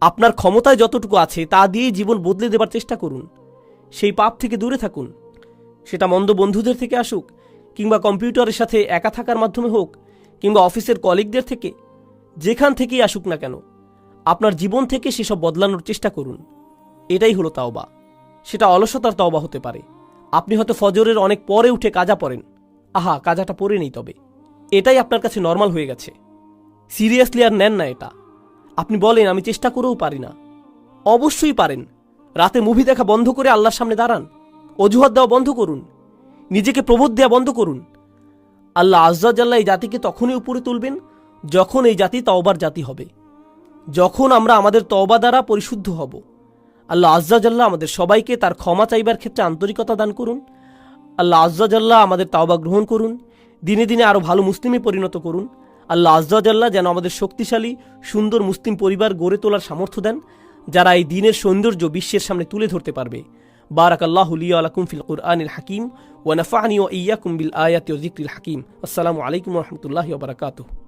আপনার ক্ষমতায় যতটুকু আছে, তা দিয়েই জীবন বদলে দেবার চেষ্টা করুন। সেই পাপ থেকে দূরে থাকুন। সেটা মন্দ বন্ধুদের থেকে আসুক, কিংবা কম্পিউটারের সাথে একা থাকার মাধ্যমে হোক, কিংবা অফিসের কলিগদের থেকে, যেখান থেকেই আসুক না কেন, আপনার জীবন থেকে সেসব বদলানোর চেষ্টা করুন। এটাই হলো তাওবা। সেটা অলসতার তাওবা হতে পারে। আপনি হয়তো ফজরের অনেক পরে উঠে কাজা পড়েন। আহা, কাজাটা পরে নেই তবে। এটাই আপনার কাছে নর্মাল হয়ে গেছে। সিরিয়াসলি আর নেন না এটা। আপনি বলেন, আমি চেষ্টা করেও পারি না। অবশ্যই পারেন। রাতে মুভি দেখা বন্ধ করে আল্লাহর সামনে দাঁড়ান। অজুহাত দেওয়া বন্ধ করুন। নিজেকে প্রবোধ দেওয়া বন্ধ করুন। আল্লাহ আজ্জাল্লাহ এই জাতিকে তখনই উপরে তুলবেন যখন এই জাতি তওবার জাতি হবে। যখন আমরা আমাদের তওবা দ্বারা পরিশুদ্ধ হব। আল্লাহ আজ্জাজাল্লাহ আমাদের সবাইকে তার ক্ষমা চাইবার ক্ষেত্রে আন্তরিকতা দান করুন। আল্লাহ আজ্জাজাল্লাহ আমাদের তাওবা গ্রহণ করুন। দিনে দিনে আরও ভালো মুসলিমে পরিণত করুন। আল্লাহ আজরাজাল্লাহ যেন আমাদের শক্তিশালী, সুন্দর মুসলিম পরিবার গড়ে তোলার সামর্থ্য দেন, যারা এই দিনের সৌন্দর্য বিশ্বের সামনে তুলে ধরতে পারবে। বারাক আল্লাহ আলাকুম ফিল কুরআনিল হাকিম, ওয়া ও ইয়াকুম বিল আয়াতি হাকিম। আসসালামু আলাইকুম রহমতুল্লাহ বারাকাতুহু।